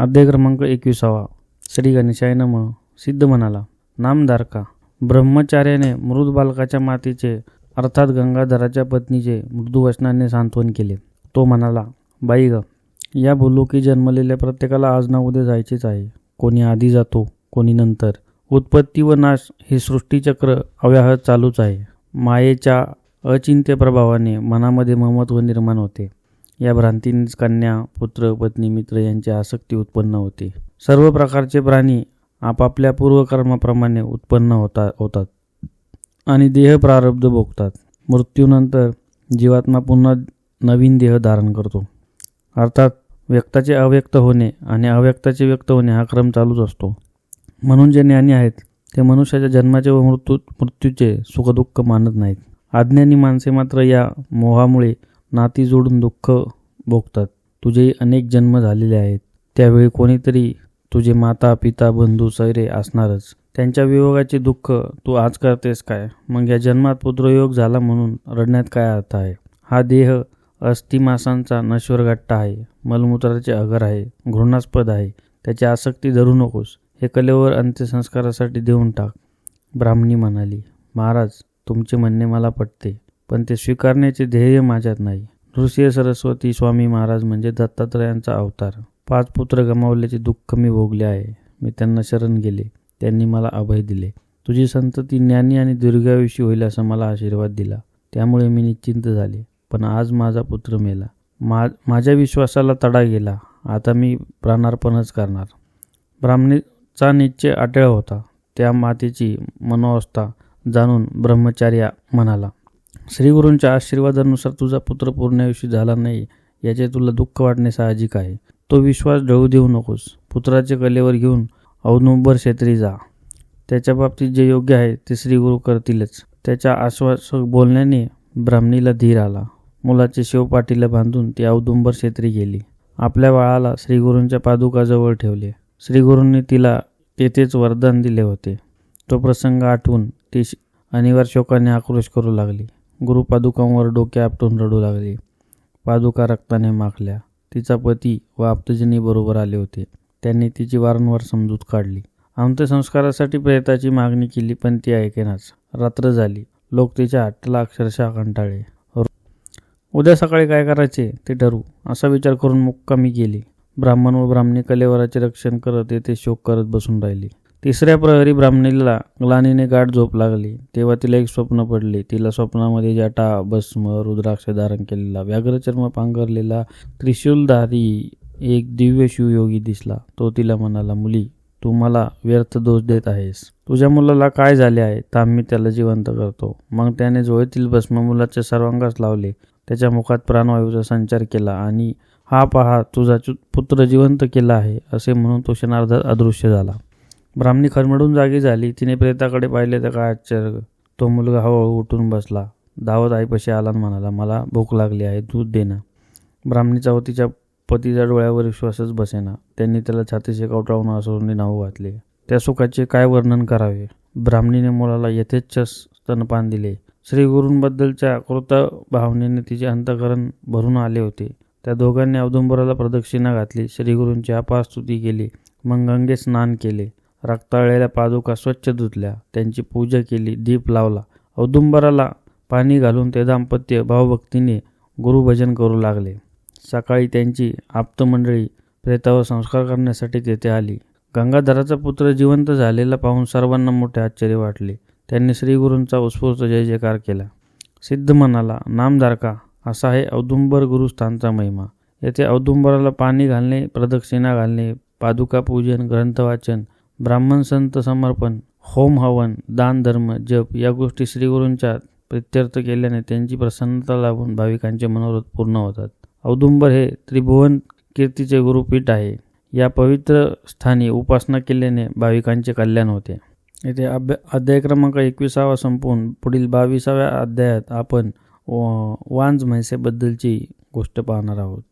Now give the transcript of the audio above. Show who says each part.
Speaker 1: अध्याय क्रमांक एकविसावा. श्री गणेशाय नम. सिद्ध म्हणाला नामधारका ब्रह्मचार्याने मृद बालकाच्या मातीचे अर्थात गंगाधराच्या पत्नीचे मृदुवचनाने सांत्वन केले. तो म्हणाला बाई ग या भूलोकी जन्मलेल्या प्रत्येकाला आज ना उद्या जायचेच आहे. कोणी आधी जातो कोणी नंतर. उत्पत्ती व नाश हे सृष्टीचक्र अव्याहत चालूच आहे. मायेच्या अचिंत्य प्रभावाने मनामध्ये ममत्व निर्माण होते. या भ्रांतींनीच कन्या पुत्र पत्नी मित्र यांची आसक्ती उत्पन्न होते. सर्व प्रकारचे प्राणी आपापल्या पूर्वकर्माप्रमाणे उत्पन्न होता होतात आणि देह प्रारब्ध भोगतात. मृत्यूनंतर जीवात्मा पुन्हा नवीन देह धारण करतो. अर्थात व्यक्ताचे अव्यक्त होणे आणि अव्यक्ताचे व्यक्त होणे हा क्रम चालूच असतो. म्हणून जे ज्ञानी आहेत ते मनुष्याच्या जन्माचे व मृत्यू मृत्यूचे सुखदुःख मानत नाहीत. अज्ञानी माणसे मात्र या मोहामुळे नाती जोडून दुःख भोगतात. तुझे अनेक जन्म झालेले आहेत. त्यावेळी कोणीतरी तुझे माता पिता बंधू सैरे असणारच. त्यांच्या वियोगाचे दुःख तू आज करतेस काय? मग या जन्मात पुत्रयोग झाला म्हणून रडण्यात काय अर्थ आहे? हा देह अस्थिमासांचा नश्वरगट्टा आहे. मलमूत्राचे अगर आहे. घृणास्पद आहे. त्याची आसक्ती धरू नकोस. हे कलेवर अंत्यसंस्कारासाठी देऊन टाक. ब्राह्मणी म्हणाली महाराज तुमचे म्हणणे मला पटते. पण ते स्वीकारण्याचे ध्येय माझ्यात नाही. नृसिंह सरस्वती स्वामी महाराज म्हणजे दत्तात्रयांचा अवतार. पाच पुत्र गमावल्याचे दुःख मी भोगले आहे. मी त्यांना शरण गेले. त्यांनी मला अभय दिले. तुझी संतती ज्ञानी आणि दीर्घायुषी होईल असा मला आशीर्वाद दिला. त्यामुळे मी निश्चिंत झाले. पण आज माझा पुत्र मेला. मा माझ्या विश्वासाला तडा गेला. आता मी प्राणार्पणच करणार. ब्राह्मणीचा निश्चय आटळ होता. त्या मातेची मनोवस्था जाणून ब्रह्मचार्या म्हणाला श्रीगुरूंच्या आशीर्वादानुसार तुझा पुत्र पूर्णायुषी झाला नाही याचे तुला दुःख वाटणे साहजिक आहे. तो विश्वास ढळू देऊ नकोस. पुत्राचे कलेवर घेऊन औदुंबर क्षेत्री जा. त्याच्या बाबतीत जे योग्य आहे ते श्रीगुरू करतीलच. त्याच्या आश्वासक बोलण्याने ब्राह्मणीला धीर आला. मुलाचे शिवपाटीला बांधून ती औदुंबर क्षेत्री गेली. आपल्या बाळाला श्रीगुरूंच्या पादुकाजवळ ठेवले. श्रीगुरूंनी तिला तेथेच वरदान दिले होते. तो प्रसंग आठवून ती श- अनिवार्य शोकाने आक्रोश करू लागली. गुरु पादुकांवर डोके आपटून रडू लागली. पादुका रक्ताने माखल्या. तिचा पती व आप्तजनी बरोबर आले होते. त्यांनी तिची वारंवार समजूत काढली. अंत्यसंस्कारासाठी प्रेताची मागणी केली पण ती ऐकेनाच रात्र झाली. लोक तिच्या हट्टाला अक्षरशः कंटाळले. उद्या सकाळी काय करायचे? ते ठरवू. असा विचार करून मुक्कामी गेली. ब्राह्मण व ब्राह्मणी कलेवराचे रक्षण करत येथे शोक करत बसून राहिली. तिसऱ्या प्रहरी ब्राह्मणीला ग्लानीने गाठ झोप लागली. तेव्हा तिला एक स्वप्न पडले. तिला स्वप्नामध्ये जटा भस्म रुद्राक्ष धारण केलेला व्याघ्रचर्म पांघरलेला त्रिशूलधारी एक दिव्य शिवयोगी दिसला. तो तिला म्हणाला मुली तू मला व्यर्थ दोष देत आहेस. तुझ्या मुलाला काय झाले आहे? तर आम्ही त्याला जिवंत करतो. मग त्याने जोळीतील भस्म मुलाच्या सर्वांगास लावले. त्याच्या मुखात प्राणवायूचा संचार केला आणि हा पहा तुझा पुत्र जिवंत केला आहे असे म्हणून तो क्षणार्धात अदृश्य झाला. ब्राह्मणी खरमडून जागी झाली. तिने प्रेताकडे पाहिले तर काय आश्चर्य. तो मुलगा हळूहळू उठून बसला. धावत आईपाशी आला म्हणाला मला भूक लागली आहे दूध देना ब्राह्मणीचा तिच्या पतीच्या डोळ्यावर विश्वासच बसेना. त्यांनी त्याला छातीशी कवटाळून असरून नाव घातले. त्या सुखाचे काय वर्णन करावे? ब्राह्मणीने मुलाला यथेच्छ स्तनपान दिले. श्रीगुरूंबद्दलच्या कृत भावनेने तिचे अंतकरण भरून आले होते. त्या दोघांनी औदुंबराला प्रदक्षिणा घातली. श्रीगुरूंची अपार स्तुती केली. मग गंगे स्नान केले. रक्ताळलेल्या पादुका स्वच्छ धुतल्या. त्यांची पूजा केली दीप लावला. औदुंबराला पाणी घालून ते दाम्पत्य भावभक्तीने गुरुभजन करू लागले. सकाळी त्यांची आप्तमंडळी प्रेतावर संस्कार करण्यासाठी तेथे आली. गंगाधराचा पुत्र जिवंत झालेला पाहून सर्वांना मोठे आश्चर्य वाटले. त्यांनी श्रीगुरूंचा उत्स्फूर्त जय जयकार केला. सिद्ध म्हणाला नामधारका असा आहे औदुंबर गुरुस्थानचा महिमा. येथे औदुंबराला पाणी घालणे प्रदक्षिणा घालणे पादुका पूजन ग्रंथवाचन ब्राह्मण संत समर्पण होम हवन दान धर्म जप या गोष्टी श्रीगुरूंच्या प्रित्यर्थ केल्याने त्यांची प्रसन्नता लाभून भाविकांचे मनोरथ पूर्ण होतात. औदुंबर हे त्रिभुवन कीर्तीचे गुरुपीठ आहे. या पवित्र स्थानी उपासना केल्याने भाविकांचे कल्याण होते. येथे अभ्या अध्याय क्रमांक एकविसावा संपवून पुढील बावीसाव्या अध्यायात आपण व- वांज म्हैसेबद्दलची गोष्ट पाहणार आहोत.